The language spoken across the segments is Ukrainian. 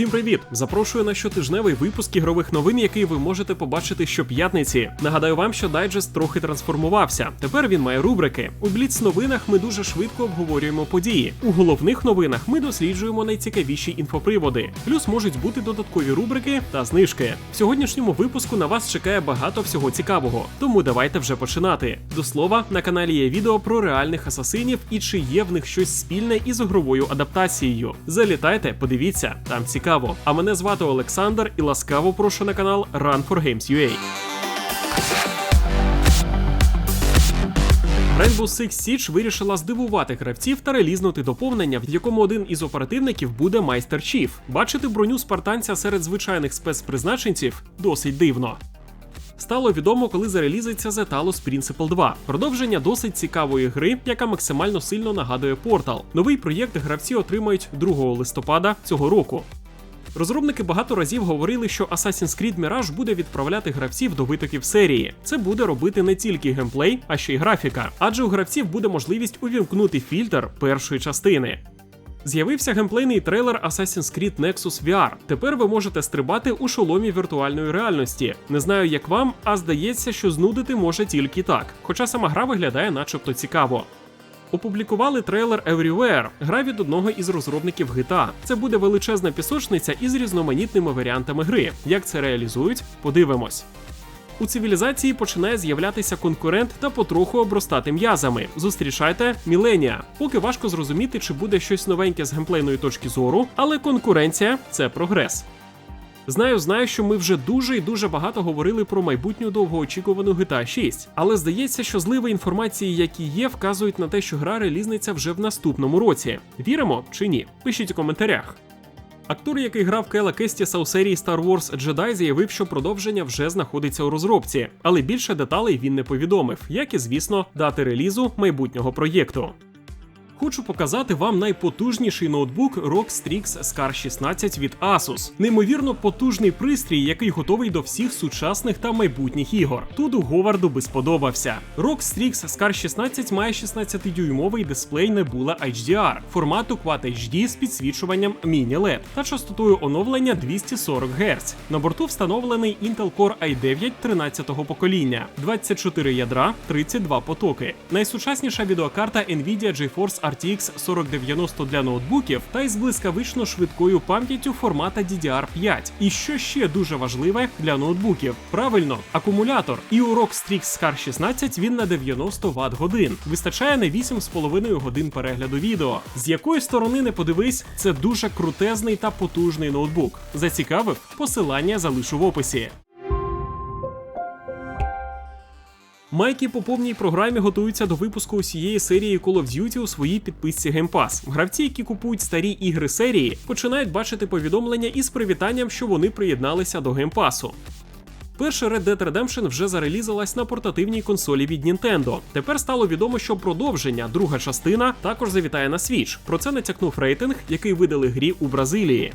Всім привіт! Запрошую на щотижневий випуск ігрових новин, який ви можете побачити щоп'ятниці. Нагадаю вам, що дайджест трохи трансформувався. Тепер він має рубрики. У Бліц новинах ми дуже швидко обговорюємо події. У головних новинах ми досліджуємо найцікавіші інфоприводи. Плюс можуть бути додаткові рубрики та знижки. В сьогоднішньому випуску на вас чекає багато всього цікавого. Тому давайте вже починати. До слова, на каналі є відео про реальних асасинів і чи є в них щось спільне із ігровою адаптацією. Залітайте, подивіться, там цікаво. А мене звати Олександр і ласкаво прошу на канал Run for Games UA. Rainbow Six Siege вирішила здивувати гравців та релізнути доповнення, в якому один із оперативників буде майстер Чіф. Бачити броню спартанця серед звичайних спецпризначенців досить дивно. Стало відомо, коли зарелізиться The Talos Principle 2. Продовження досить цікавої гри, яка максимально сильно нагадує Portal. Новий проєкт гравці отримають 2 листопада цього року. Розробники багато разів говорили, що Assassin's Creed Mirage буде відправляти гравців до витоків серії. Це буде робити не тільки геймплей, а ще й графіка, адже у гравців буде можливість увімкнути фільтр першої частини. З'явився геймплейний трейлер Assassin's Creed Nexus VR. Тепер ви можете стрибати у шоломі віртуальної реальності. Не знаю, як вам, а здається, що знудити може тільки так. Хоча сама гра виглядає начебто цікаво. Опублікували трейлер Everywhere, гра від одного із розробників GTA. Це буде величезна пісочниця із різноманітними варіантами гри. Як це реалізують, подивимось. У цивілізації починає з'являтися конкурент та потроху обростати м'язами. Зустрічайте Міленія. Поки важко зрозуміти, чи буде щось новеньке з геймплейної точки зору, але конкуренція це прогрес. Знаю, знаю, що ми вже дуже і дуже багато говорили про майбутню довгоочікувану GTA 6, але здається, що зливи інформації, які є, вказують на те, що гра релізниться вже в наступному році. Віримо чи ні? Пишіть у коментарях. Актор, який грав Кела Кестіса у серії Star Wars Jedi, заявив, що продовження вже знаходиться у розробці, але більше деталей він не повідомив, як і, звісно, дати релізу майбутнього проєкту. Хочу показати вам найпотужніший ноутбук ROG Strix Scar 16 від Asus. Неймовірно потужний пристрій, який готовий до всіх сучасних та майбутніх ігор. Тут у Говарду би сподобався. ROG Strix Scar 16 має 16-дюймовий дисплей Nebula HDR, формату Quad HD з підсвічуванням Mini LED та частотою оновлення 240 Гц. На борту встановлений Intel Core i9 13-го покоління, 24 ядра, 32 потоки. Найсучасніша відеокарта Nvidia GeForce RTX 4090 для ноутбуків та із блискавично швидкою пам'яттю формата DDR5. І що ще дуже важливе для ноутбуків? Правильно, акумулятор. І у Strix Scar 16 він на 90 Вт годин. Вистачає на 8,5 годин перегляду відео. З якої сторони не подивись, це дуже крутезний та потужний ноутбук. Зацікавив? Посилання залишу в описі. Майки по повній програмі готуються до випуску усієї серії Call of Duty у своїй підписці Game Pass. Гравці, які купують старі ігри серії, починають бачити повідомлення із привітанням, що вони приєдналися до Game Pass. Перша Red Dead Redemption вже зарелізалась на портативній консолі від Nintendo. Тепер стало відомо, що продовження, друга частина, також завітає на Switch. Про це натякнув рейтинг, який видали грі у Бразилії.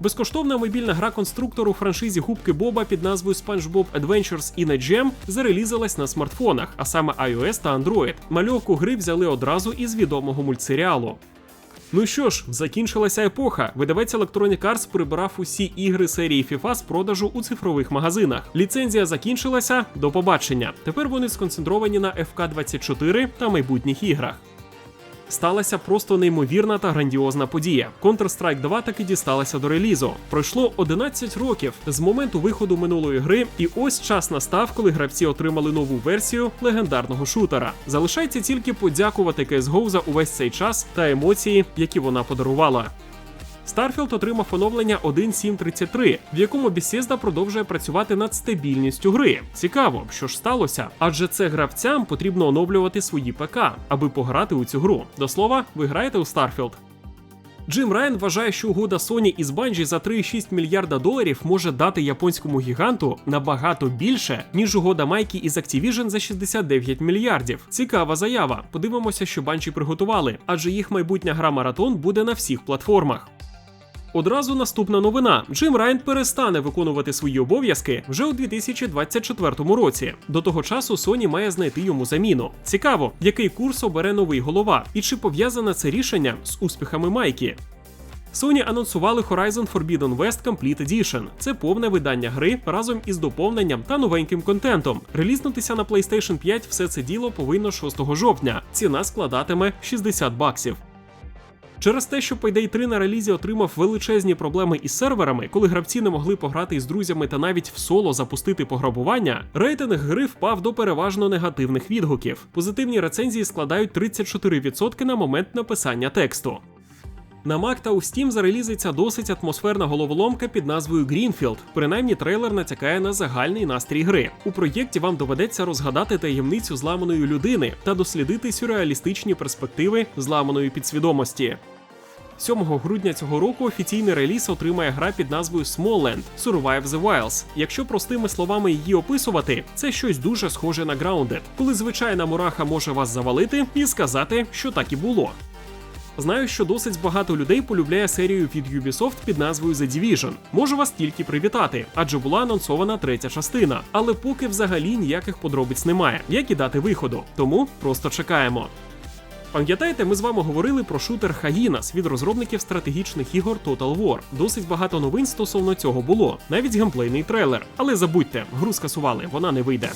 Безкоштовна мобільна гра конструктор у франшизі губки Боба під назвою SpongeBob Adventures in a Jam зарелізалась на смартфонах, а саме iOS та Android. Мальовку гри взяли одразу із відомого мультсеріалу. Ну що ж, закінчилася епоха. Видавець Electronic Arts прибрав усі ігри серії FIFA з продажу у цифрових магазинах. Ліцензія закінчилася. До побачення. Тепер вони сконцентровані на FK24 та майбутніх іграх. Сталася просто неймовірна та грандіозна подія. Counter-Strike 2 таки дісталася до релізу. Пройшло 11 років з моменту виходу минулої гри, і ось час настав, коли гравці отримали нову версію легендарного шутера. Залишається тільки подякувати CSGO за увесь цей час та емоції, які вона подарувала. Starfield отримав оновлення 1.7.33, в якому Bethesda продовжує працювати над стабільністю гри. Цікаво, що ж сталося, адже це гравцям потрібно оновлювати свої ПК, аби пограти у цю гру. До слова, ви граєте у Starfield? Джим Райан вважає, що угода Sony із Bungie за 3,6 мільярда доларів може дати японському гіганту набагато більше, ніж угода Майкі із Activision за 69 мільярдів. Цікава заява. Подивимося, що Bungie приготували, адже їх майбутня гра маратон буде на всіх платформах. Одразу наступна новина: Джим Райан перестане виконувати свої обов'язки вже у 2024 році. До того часу Sony має знайти йому заміну. Цікаво, який курс обере новий голова, і чи пов'язане це рішення з успіхами Майкі. Sony анонсували Horizon Forbidden West Complete Edition. Це повне видання гри разом із доповненням та новеньким контентом. Релізнутися на PlayStation 5 все це діло повинно 6 жовтня. Ціна складатиме 60 баксів. Через те, що Payday 3 на релізі отримав величезні проблеми із серверами, коли гравці не могли пограти із друзями та навіть в соло запустити пограбування, рейтинг гри впав до переважно негативних відгуків. Позитивні рецензії складають 34% на момент написання тексту. На Mac та у Steam зарелізиться досить атмосферна головоломка під назвою Greenfield. Принаймні, трейлер натякає на загальний настрій гри. У проєкті вам доведеться розгадати таємницю зламаної людини та дослідити сюрреалістичні перспективи зламаної підсвідомості. 7 грудня цього року офіційний реліз отримає гра під назвою Smallland Survive the Wilds. Якщо простими словами її описувати, це щось дуже схоже на Grounded, коли звичайна мураха може вас завалити і сказати, що так і було. Знаю, що досить багато людей полюбляє серію від Ubisoft під назвою The Division. Можу вас тільки привітати, адже була анонсована третя частина. Але поки взагалі ніяких подробиць немає, як і дати виходу. Тому просто чекаємо. Пам'ятаєте, ми з вами говорили про шутер Hyenas від розробників стратегічних ігор Total War. Досить багато новин стосовно цього було, навіть геймплейний трейлер. Але забудьте, гру скасували, вона не вийде.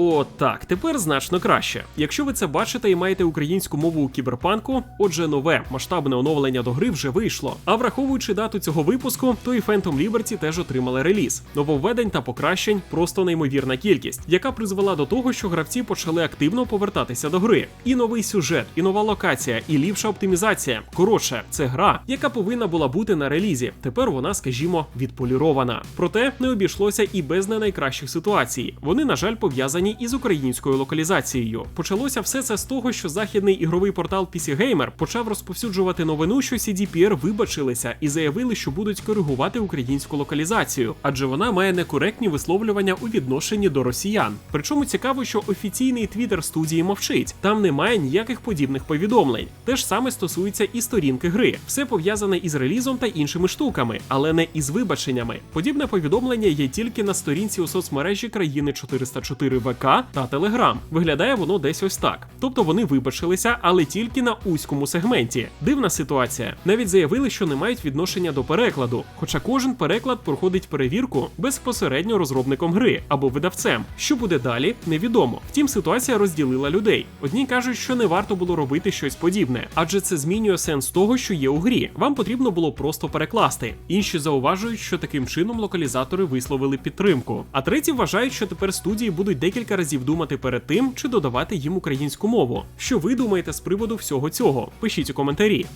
О, так, тепер значно краще. Якщо ви це бачите і маєте українську мову у кіберпанку, отже, нове масштабне оновлення до гри вже вийшло. А враховуючи дату цього випуску, то і Phantom Liberty теж отримали реліз. Нововведень та покращень просто неймовірна кількість, яка призвела до того, що гравці почали активно повертатися до гри. І новий сюжет, і нова локація, і ліпша оптимізація. Коротше, це гра, яка повинна була бути на релізі. Тепер вона, скажімо, відполірована. Проте не обійшлося і без не найкращих ситуацій. Вони, на жаль, пов'язані із українською локалізацією. Почалося все це з того, що західний ігровий портал PC Gamer почав розповсюджувати новину, що CDPR вибачилися і заявили, що будуть коригувати українську локалізацію, адже вона має некоректні висловлювання у відношенні до росіян. Причому цікаво, що офіційний твіттер студії мовчить, там немає ніяких подібних повідомлень. Те ж саме стосується і сторінки гри. Все пов'язане із релізом та іншими штуками, але не із вибаченнями. Подібне повідомлення є тільки на сторінці у соцмережі країни 404 ВК та Телеграм. Виглядає воно десь ось так. Тобто вони вибачилися, але тільки на узькому сегменті. Дивна ситуація. Навіть заявили, що не мають відношення до перекладу. Хоча кожен переклад проходить перевірку безпосередньо розробником гри або видавцем. Що буде далі, невідомо. Втім, ситуація розділила людей. Одні кажуть, що не варто було робити щось подібне, адже це змінює сенс того, що є у грі. Вам потрібно було просто перекласти. Інші зауважують, що таким чином локалізатори висловили підтримку. А треті вважають, що тепер студії будуть декілька разів думати перед тим, чи додавати їм українську мову. Що ви думаєте з приводу всього цього? Пишіть у коментарі.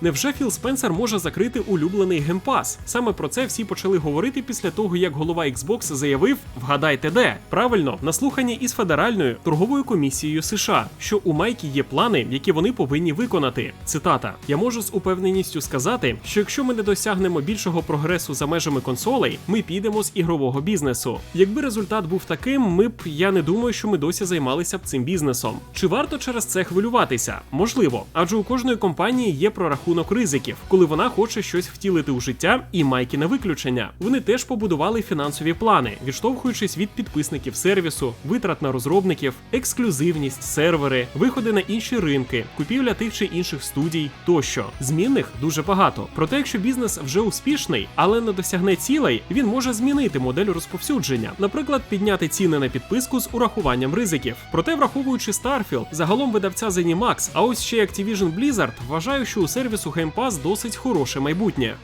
Невже Філ Спенсер може закрити улюблений геймпас? Саме про це всі почали говорити після того, як голова Xbox заявив: вгадайте де правильно на слуханні із федеральною торговою комісією США, що у Майкі є плани, які вони повинні виконати. Цитата: Я можу з упевненістю сказати, що якщо ми не досягнемо більшого прогресу за межами консолей, ми підемо з ігрового бізнесу. Якби результат був таким, ми б я не думаю, що ми досі займалися б цим бізнесом. Чи варто через це хвилюватися? Можливо, адже у кожної компанії є прорахунок рахунок ризиків, коли вона хоче щось втілити у життя, і майки на виключення. Вони теж побудували фінансові плани, відштовхуючись від підписників сервісу, витрат на розробників, ексклюзивність, сервери, виходи на інші ринки, купівля тих чи інших студій тощо. Змінних дуже багато. Проте, якщо бізнес вже успішний, але не досягне цілей, він може змінити модель розповсюдження, наприклад, підняти ціни на підписку з урахуванням ризиків. Проте, враховуючи Starfield, загалом видавця ZeniMax, а ось ще Activision Blizzard, вважаю, що у сервісу Game Pass досить хороше майбутнє.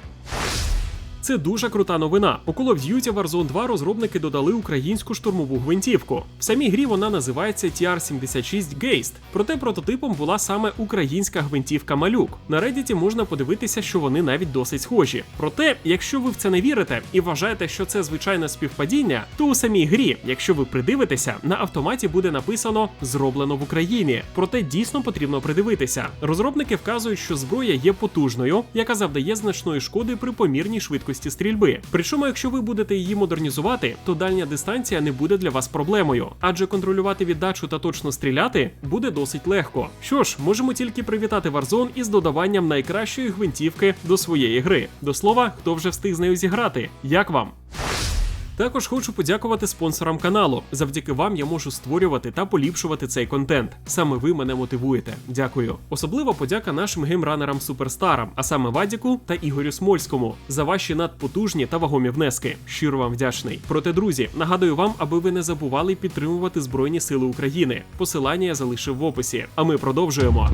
Це дуже крута новина. У Call of Duty Warzone 2 розробники додали українську штурмову гвинтівку. В самій грі вона називається TR-76 Geist, проте прототипом була саме українська гвинтівка Малюк. На Reddit можна подивитися, що вони навіть досить схожі. Проте, якщо ви в це не вірите і вважаєте, що це звичайне співпадіння, то у самій грі, якщо ви придивитеся, на автоматі буде написано зроблено в Україні. Проте дійсно потрібно придивитися. Розробники вказують, що зброя є потужною, яка завдає значної шкоди при помірній швидкості швидкості стрільби. Причому, якщо ви будете її модернізувати, то дальня дистанція не буде для вас проблемою, адже контролювати віддачу та точно стріляти буде досить легко. Що ж, можемо тільки привітати Warzone із додаванням найкращої гвинтівки до своєї гри. До слова, хто вже встиг з нею зіграти? Як вам? Також хочу подякувати спонсорам каналу. Завдяки вам я можу створювати та поліпшувати цей контент. Саме ви мене мотивуєте. Дякую. Особливо подяка нашим геймранерам суперстарам, а саме Вадіку та Ігорю Смольському, за ваші надпотужні та вагомі внески. Щиро вам вдячний. Проте, друзі, нагадую вам, аби ви не забували підтримувати Збройні Сили України. Посилання я залишив в описі. А ми продовжуємо.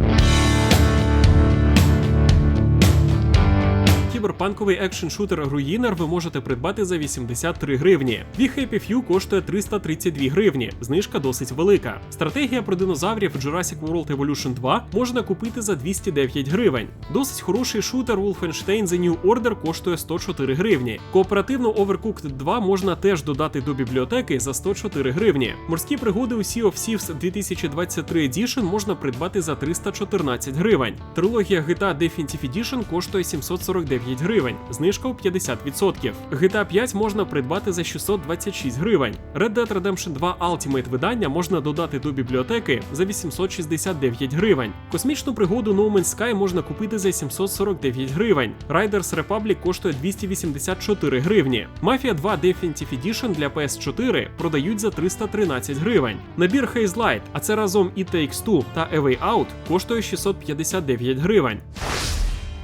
Кіберпанковий екшн-шутер Ruiner ви можете придбати за 83 гривні. The Happy Few коштує 332 гривні, знижка досить велика. Стратегія про динозаврів Jurassic World Evolution 2 можна купити за 209 гривень. Досить хороший шутер Wolfenstein The New Order коштує 104 гривні. Кооперативну Overcooked 2 можна теж додати до бібліотеки за 104 гривні. Морські пригоди у Sea of Thieves 2023 Edition можна придбати за 314 гривень. Трилогія GTA Definitive Edition коштує 749 гривень, знижка у 50%. GTA 5 можна придбати за 626 гривень. Red Dead Redemption 2 Ultimate видання можна додати до бібліотеки за 869 гривень. Космічну пригоду No Man's Sky можна купити за 749 гривень. Riders Republic коштує 284 гривні. Mafia 2 Definitive Edition для PS4 продають за 313 гривень. Набір Haze Light, а це разом і Takes Two та A Way Out коштує 659 гривень.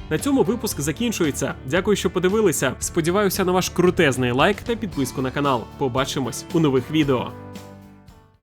На цьому випуск закінчується. Дякую, що подивилися. Сподіваюся на ваш крутезний лайк та підписку на канал. Побачимось у нових відео.